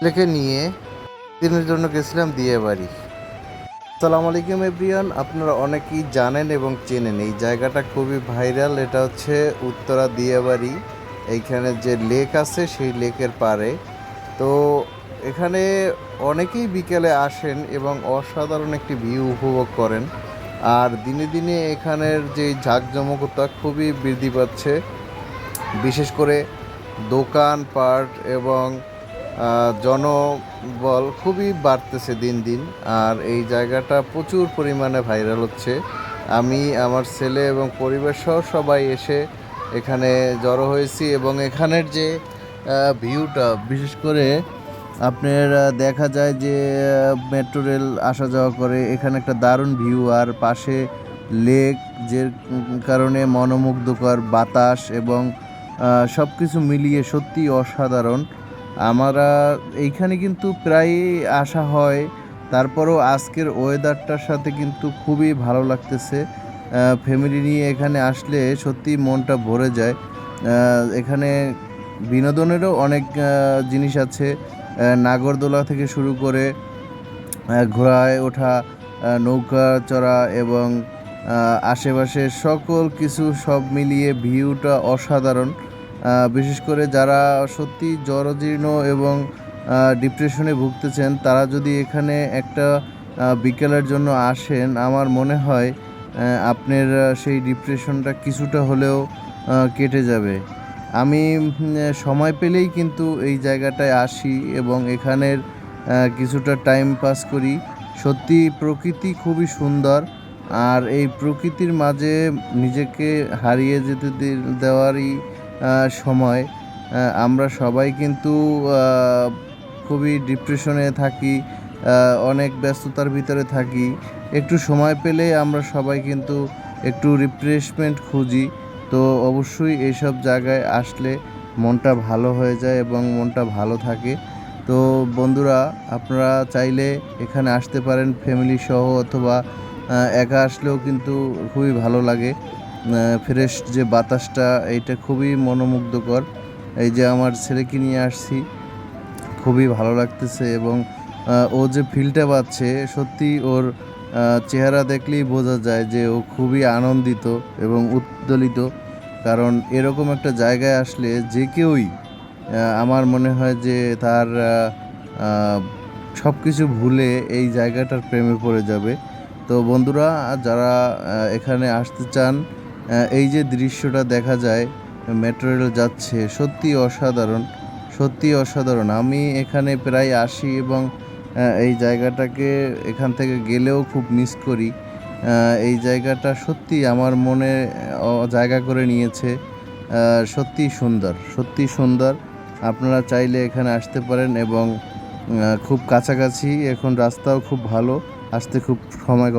ছেলেকে নিয়ে দিনের জন্য গেছিলাম দিয়ে বাড়ি সালাম আলাইকুম এভরিয়ান আপনারা অনেকেই জানেন এবং চেনেন, এই জায়গাটা খুবই ভাইরাল, এটা হচ্ছে উত্তরা দিয়াবাড়ি এইখানে যে লেক আছে, সেই লেকের পারে তো এখানে অনেকেই বিকেলে আসেন এবং অসাধারণ একটি ভিউ উপভোগ করেন। আর দিনে দিনে এখানের যে জাঁকজমকতা খুবই বৃদ্ধি পাচ্ছে। বিশেষ করে দোকানপাট এবং জনবল খুবই বাড়তেছে দিন দিন, আর এই জায়গাটা প্রচুর পরিমাণে ভাইরাল হচ্ছে। আমি, আমার ছেলে এবং পরিবার সহ সবাই এসে এখানে জড়ো হয়েছি এবং এখানের যে ভিউটা বিশেষ করে আপনার দেখা যায় যে মেট্রো রেল আসা যাওয়া করে, এখানে একটা দারুণ ভিউ আর পাশে লেক যে কারণে মনোমুগ্ধকর বাতাস এবং সব কিছু মিলিয়ে সত্যি অসাধারণ। আমরা এইখানে কিন্তু প্রায়ই আসা হয়। তারপরও আজকের ওয়েদারটার সাথে কিন্তু খুবই ভালো লাগতেছে। ফ্যামিলি নিয়ে এখানে আসলে সত্যি মনটা ভরে যায়। এখানে বিনোদনেরও অনেক জিনিস আছে। নাগরদোলা থেকে শুরু করে ঘোড়ায় ওঠা নৌকা চড়া এবং আশেপাশে সকল কিছু সব মিলিয়ে ভিউটা অসাধারণ। বিশেষ করে যারা সত্যি জরাজীর্ণ এবং ডিপ্রেশনে ভুগতেছেন, তারা যদি এখানে একটা বিকেলের জন্য আসেন, আমার মনে হয় আপনার সেই ডিপ্রেশনটা কিছুটা হলেও কেটে যাবে। আমি সময় পেলেই কিন্তু এই জায়গাটায় আসি এবং এখানের কিছুটা টাইম পাস করি। সত্যি প্রকৃতি খুবই সুন্দর, আর এই প্রকৃতির মাঝে নিজেকে হারিয়ে যেতে দেওয়ারই সময় আমরা সবাই কিন্তু খুবই ডিপ্রেশনে থাকি অনেক ব্যস্ততার ভিতরে থাকি। একটু সময় পেলে আমরা সবাই কিন্তু একটু রিফ্রেশমেন্ট খুঁজি। তো অবশ্যই এইসব জায়গায় আসলে মনটা ভালো হয়ে যায় এবং মনটা ভালো থাকে। তো বন্ধুরা, আপনারা চাইলে এখানে আসতে পারেন ফ্যামিলি সহ অথবা একা আসলেও কিন্তু খুবই ভালো লাগে। ফ্রেশ যে বাতাসটা, এইটা খুবই মনোমুগ্ধকর। এই যে আমার ছেলেকে নিয়ে আসছি, খুবই ভালো লাগতেছে এবং ও যে ফিলটা পাচ্ছে, সত্যি ওর চেহারা দেখলেই বোঝা যায় যে ও খুবই আনন্দিত এবং উদ্দোলিত কারণ এরকম একটা জায়গায় আসলে যে কেউই আমার মনে হয় যে তার সব কিছু ভুলে এই জায়গাটার প্রেমে পড়ে যাবে। তো বন্ধুরা, যারা এখানে আসতে চান এই যে দৃশ্যটা দেখা যায় মেট্রো রেল যাচ্ছে সত্যি অসাধারণ সত্যি অসাধারণ। আমি এখানে প্রায় আসি এবং এই জায়গাটাকে এখান থেকে গেলেও খুব মিস করি। এই জায়গাটা সত্যি আমার মনে জায়গা করে নিয়েছে। সত্যি সুন্দর সত্যি সুন্দর। আপনারা চাইলে এখানে আসতে পারেন এবং খুব কাছাকাছি, এখন রাস্তাও খুব ভালো, আসতে খুব সময়